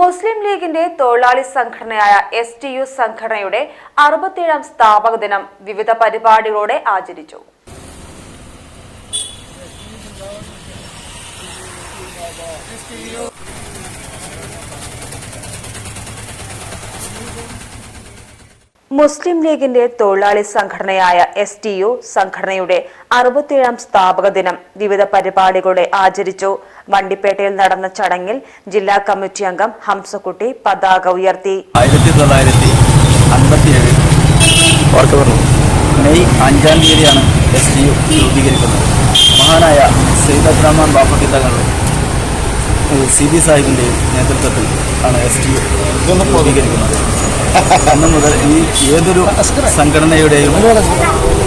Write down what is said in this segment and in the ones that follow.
മുസ്ലിം ലീഗിന്റെ തൊഴിലാളി സംഘടനയായ എസ് ടി യു സംഘടനയുടെ അറുപത്തിയേഴാം സ്ഥാപക ദിനം വിവിധ പരിപാടികളോടെ ആചരിച്ചു. മുസ്ലിം ലീഗിന്റെ തൊഴിലാളി സംഘടനയായ എസ് ടി യു സംഘടനയുടെ അറുപത്തിയേഴാം സ്ഥാപക ദിനം വിവിധ പരിപാടികളോടെ ആചരിച്ചു. വണ്ടിപ്പേട്ടയിൽ നടന്ന ചടങ്ങിൽ ജില്ലാ കമ്മിറ്റി അംഗം ഹംസക്കുട്ടി പതാക ഉയർത്തി. ആയിരത്തി തൊള്ളായിരത്തി അൻപത്തിയേഴ് മെയ് അഞ്ചാം തീയതിയാണ് എസ് ടി യു രൂപീകരിക്കുന്നത്. മഹാനായ സെയ്ദ് അബ്രഹ്മാൻ ബാപ്പട്ടി തങ്ങളുടെ സി ബി സാഹിബിന്റെയും നേതൃത്വത്തിൽ ആണ് എസ് ടി യു രൂപീകരിക്കുന്നത്. അന്ന് മുതൽ ഈ ഏതൊരു സംഘടനയുടെയും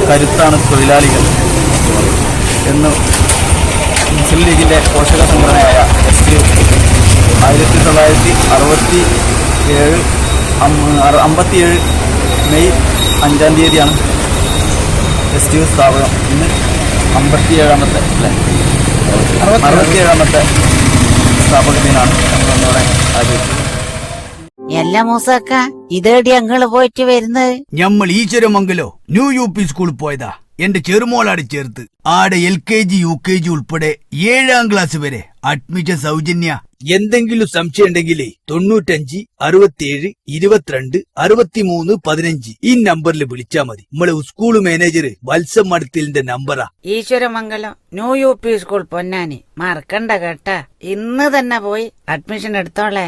കരുത്താണ് തൊഴിലാളികൾ എന്ന് മുസ്ലിം ലീഗിന്റെ പോഷക സംഘടനയായ എസ് ടി ആയിരത്തി തൊള്ളായിരത്തി അറുപത്തി ഏഴ് അമ്പത്തിയേഴ് മെയ് അഞ്ചാം തീയതിയാണ് എസ് ടി യു സ്ഥാപനം. ഇന്ന് അമ്പത്തിയേഴാമത്തെ അല്ലേ? അറുപത്തിയേഴാമത്തെ സ്ഥാപക ദിനമാണ് നമ്മളിവിടെ ആചരിച്ചത് എല്ലാ മൂസക്ക ഇതേടി ഞങ്ങൾ പോയിട്ട് വരുന്നത് ഞമ്മൾ ഈശ്വരമംഗലോ ന്യൂ യു പി സ്കൂളിൽ പോയതാ. എന്റെ ചെറുമോളാട് ചേർത്ത്. ആടെ L K G U K G ഉൾപ്പെടെ ഏഴാം ക്ലാസ് വരെ അഡ്മിഷൻ സൗജന്യ. എന്തെങ്കിലും സംശയം ഉണ്ടെങ്കിലേ തൊണ്ണൂറ്റഞ്ച് അറുപത്തിയേഴ് ഇരുപത്തിരണ്ട് അറുപത്തിമൂന്ന് പതിനഞ്ച് ഈ നമ്പറിൽ വിളിച്ചാ മതി. നമ്മളെ സ്കൂൾ മാനേജർ വത്സം മടത്തിലിന്റെ നമ്പറാ. Eswaramangalam new U P school Ponnani. മറക്കണ്ട കേട്ടാ. ഇന്ന് തന്നെ പോയി അഡ്മിഷൻ എടുത്തോളെ.